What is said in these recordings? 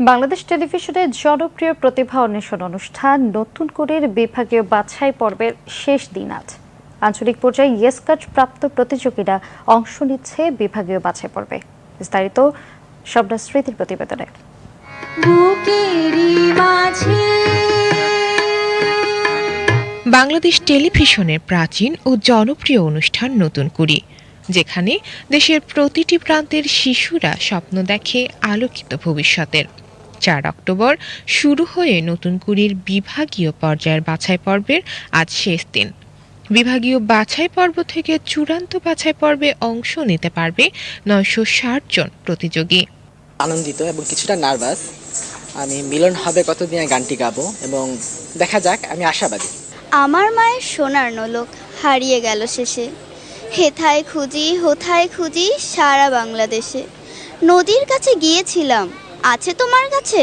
বাংলাদেশ টেলিভিশনের জনপ্রিয় প্রতিভা অন্বেষণ অনুষ্ঠান নতুন করে বিভাগীয় বাছাই পর্বের শেষ দিন আজ। আঞ্চলিক পর্যায়ে ইয়েস কার্ড প্রাপ্ত প্রতিযোগীরা অংশ নিচ্ছে বিভাগীয় বাছাই পর্বে। বিস্তারিত শব্দ স্মৃতির প্রতিবেদনে। বাংলাদেশ টেলিভিশনের প্রাচীন ও জনপ্রিয় অনুষ্ঠান নতুন কুড়ি যেখানে দেশের প্রতিটি প্রান্তের শিশুরা স্বপ্ন দেখে আলোকিত ভবিষ্যতের। চার অক্টোবর শুরু হয়ে নতুন কুড়ির বিভাগীয় পর্যায়ের বাছাই পর্বের আজ শেষ দিন। বিভাগীয় বাছাই পর্ব থেকে চূড়ান্ত বাছাই পর্বে অংশ নিতে পারবে নয়শো ষাট জন প্রতিযোগী। আনন্দিত এবং কিছুটা নার্ভাস। আমি মিলন হবে কতদিনে গানটি গাবো এবং দেখা যাক আমি আশাবাদী। আমার মায়ের সোনার নলক হারিয়ে গেল শেষে। হেথায় খুঁজি হোথায় খুঁজি সারা বাংলাদেশে। নদীর কাছে গিয়েছিলাম আছে তোমার কাছে?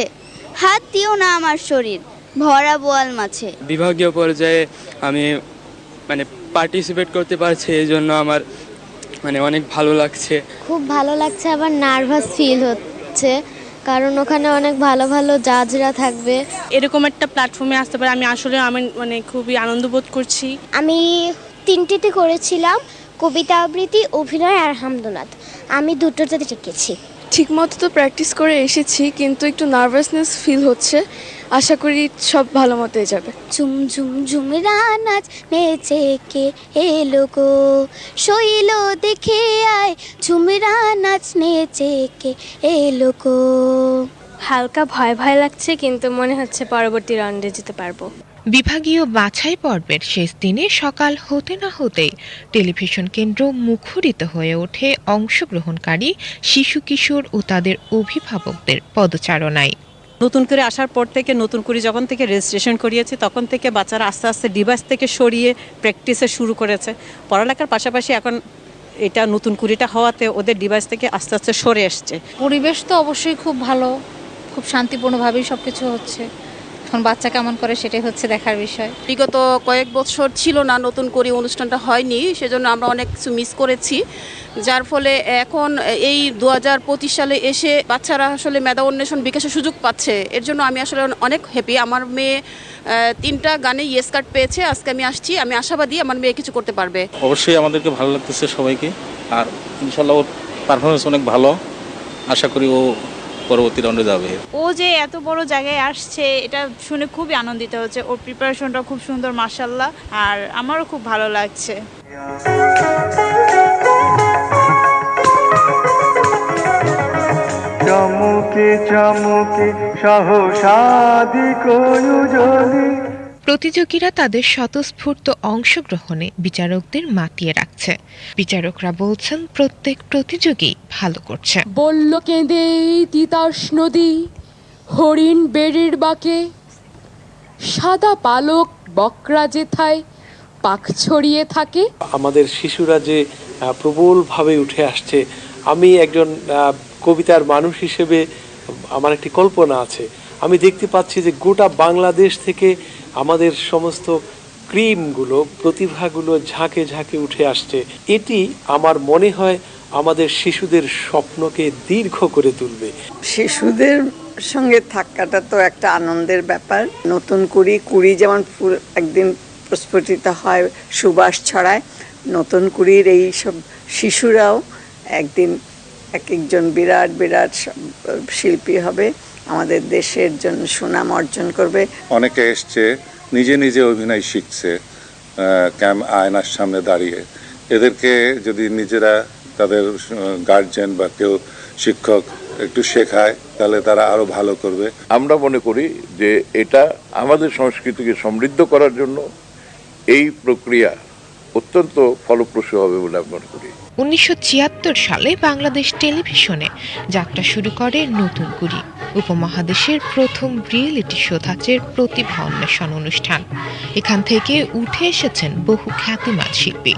হাত দিও না আমার শরীর ভরা বোয়াল মাছে। বিভাগীয় পর্যায়ে আমি মানে পার্টিসিপেট করতে পারছি এই জন্য আমার মানে অনেক ভালো লাগছে। খুব ভালো লাগছে আবার নার্ভাস ফিল হচ্ছে কারণ ওখানে অনেক ভালো ভালো জাজরা থাকবে। এরকম একটা প্ল্যাটফর্মে আসতে পারে আমি আসলে আমি মানে খুবই আনন্দ বোধ করছি। আমি তিনটিতে করেছিলাম কবিতা আবৃত্তি অভিনয় আর হামদোনাথ আমি দুটোতে শিখেছি ঠিকমতো তো প্র্যাকটিস করে এসেছি কিন্তু একটু নার্ভাসনেস ফিল হচ্ছে। আশা করি সব ভালো মতোই যাবে। ঝুম ঝুম ঝুমরা নাচ নেচে কে এলো গো? শৈল দেখে আয় ঝুমরা নাচ নেচে কে এলো গো? হালকা ভয় ভয় লাগছে কিন্তু মনে হচ্ছে পরবর্তী রাউন্ডে যেতে পারব। বিভাগীয় বাছাই পর্বের শেষ দিনে সকাল হতে না হতেই টেলিভিশন কেন্দ্র মুখরিত হয়ে ওঠে অংশগ্রহণকারী শিশু কিশোর ও তাদের অভিভাবকদের পদচারণায়। নতুন করে আসার পর থেকে নতুন করে যখন থেকে রেজিস্ট্রেশন করিয়েছি তখন থেকে বাচ্চারা আস্তে আস্তে ডিভাইস থেকে সরিয়ে প্র্যাকটিসে শুরু করেছে। পড়ালেখার পাশাপাশি এখন এটা নতুন কুড়িটা হওয়াতে ওদের ডিভাইস থেকে আস্তে আস্তে সরে এসছে। পরিবেশ তো অবশ্যই খুব ভালো খুব শান্তিপূর্ণভাবেই সব কিছু হচ্ছে। এখন বাচ্চা কেমন করে সেটাই হচ্ছে দেখার বিষয়। বিগত কয়েক বছর ছিল না নতুন করে অনুষ্ঠানটা হয়নি সেজন্য আমরা অনেক কিছু মিস করেছি। যার ফলে এখন এই দু হাজার পঁচিশ সালে এসে বাচ্চারা আসলে মেধা অন্বেষণ বিকাশের সুযোগ পাচ্ছে। এর জন্য আমি আসলে অনেক হ্যাপি আমার মেয়ে তিনটা গানে ইয়েস কার্ড পেয়েছে। আজকে আমি আসছি। আমি আশাবাদী আমার মেয়ে কিছু করতে পারবে। অবশ্যই আমাদেরকে ভালো লাগতেছে সবাইকে। আর ইনশাল্লাহ ওর পারফরমেন্স অনেক ভালো। আশা করি ও পরবর্তী রাউন্ডে যাবে। ও যে এত বড় জায়গায় আসছে এটা শুনে খুবই আনন্দিত হচ্ছে। ওর প্রিপারেশনটা খুব সুন্দর মার্শাল্লাহ আর আমারও খুব ভালো লাগছে। চমকে চমকে সহসাদি কয়ুজলি প্রতিযোগীরা তাদের স্বতঃস্ফূর্ত অংশগ্রহণে বিচারকদের মাতিয়ে রাখছে। বিচারকরা বলছেন প্রত্যেক প্রতিযোগী ভালো করছে। বলল কেঁদে এই তিতাস নদী হরিণ বেড়ির বাকে সাদা পালক বকরা যেথায় পাখ ছড়িয়ে থাকে। আমাদের শিশুরা যে প্রবলভাবে উঠে আসছে আমি একজন কবিতার মানুষ হিসেবে আমার একটি কল্পনা আছে। আমি দেখতে পাচ্ছি যে গোটা বাংলাদেশ থেকে আমাদের সমস্ত ক্রিমগুলো, প্রতিভাগুলো ঝাঁকে ঝাঁকে উঠে আসছে। এটি আমার মনে হয় আমাদের শিশুদের স্বপ্নকে দীর্ঘ করে তুলবে। শিশুদের সঙ্গে থাকাটা তো একটা আনন্দের ব্যাপার। নতুন কুড়ি কুড়ি যেমন একদিন প্রস্ফুটিত হয়, সুবাস ছড়ায়, নতুন কুড়ির এই সব শিশুরাও একদিন এক একজন বিরাট বিরাট শিল্পী হবে। আমাদের দেশের জন্য সুনাম অর্জন করবে। অনেকে এসছে নিজে নিজে অভিনয় শিখছে ক্যাম আয়নার সামনে দাঁড়িয়ে। এদেরকে যদি নিজেরা তাদের গার্জেন বা কেউ শিক্ষক একটু শেখায় তাহলে তারা আরও ভালো করবে। আমরা মনে করি যে এটা আমাদের সংস্কৃতিকে সমৃদ্ধ করার জন্য এই প্রক্রিয়া অত্যন্ত ফলপ্রসূ হবে বলে আমি মনে করি। উনিশশো ছিয়াত্তর সালে বাংলাদেশ টেলিভিশনে যাত্রা শুরু করে নতুন কুড়ি। উপমহাদেশের প্রথম রিয়েলিটি শো ধাঁচের প্রতিভা অন্বেষণ অনুষ্ঠান। এখান থেকে উঠে এসেছেন বহু খ্যাতিমান শিল্পী।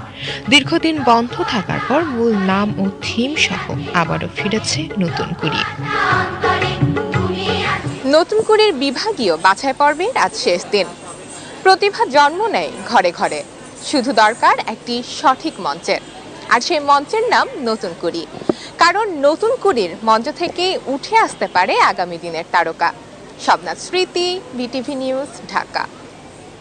দীর্ঘদিন বন্ধ থাকার পর মূল নাম ও থিম সহ আবারও ফিরেছে নতুন কুড়ি। নতুন কুড়ির বিভাগীয় বাছাই পর্বের আজ শেষ দিন। প্রতিভা জন্ম নেয় ঘরে ঘরে। শুধু দরকার একটি সঠিক মঞ্চের। আর সেই মঞ্চের নাম নতুন কুড়ি। কারণ নতুন কুড়ির মঞ্চ থেকে উঠে আসতে পারে আগামী দিনের তারকা। সবনাথ স্মৃতি, বিটিভি নিউজ, ঢাকা।